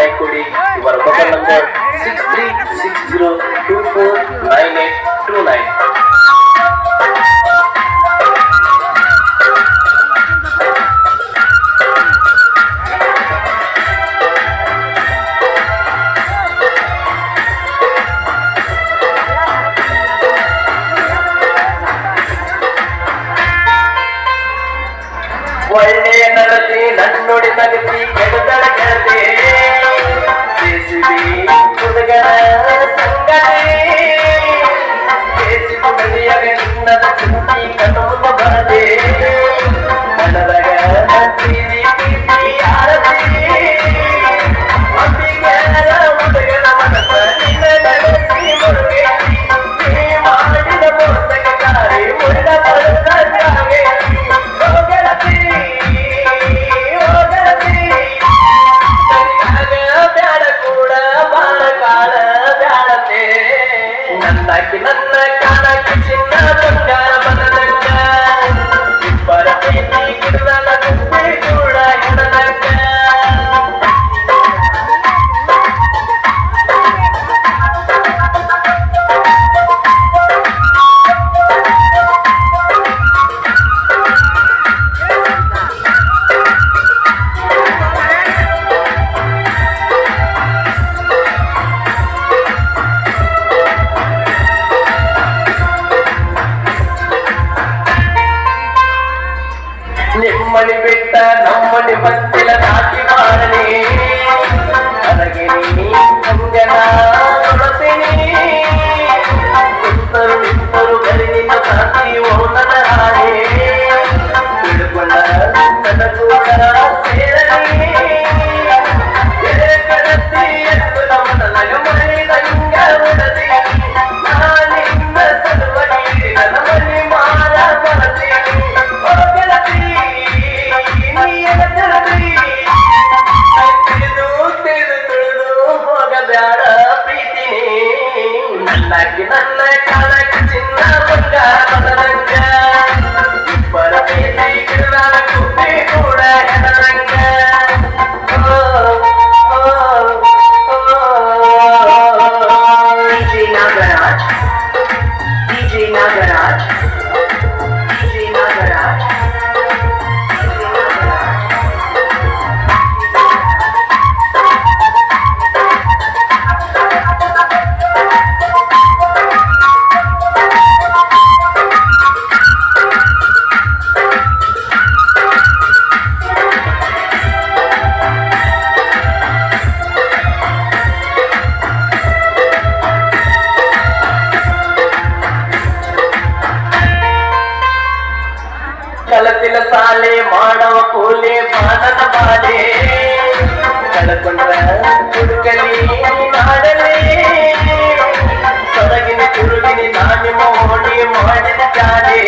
మైకుడి your mobile number six three six zero two four nine eight two nine ಒಳ್ಳೆಯ ನಡತೆ ನನ್ನೊಡಿ ನಗತಿ ಕೆಡದಳ సంగతి ಸಾಲೆ ಮಾಡವ ಕೂಲೆ ಬಾಣದ ಬಾಲೆ ಕಳಕೊಂಡ್ರ ಕುಡುಕಲಿ ನಾಡಲಿ ತೊಡಗಿನ ಕುರುಗಿನಿ ನಾನಿಮ ಹೋಳಿ ಮಾಡಿದ ಜಾಲೆ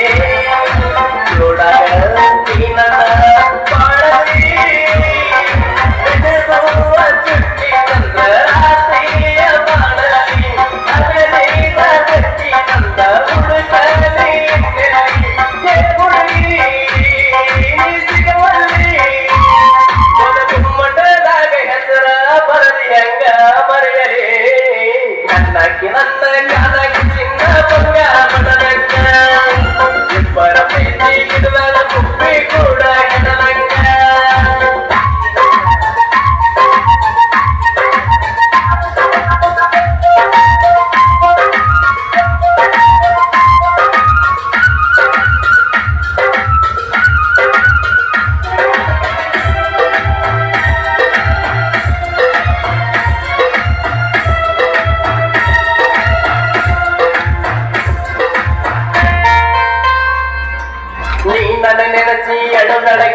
রেডম দাদা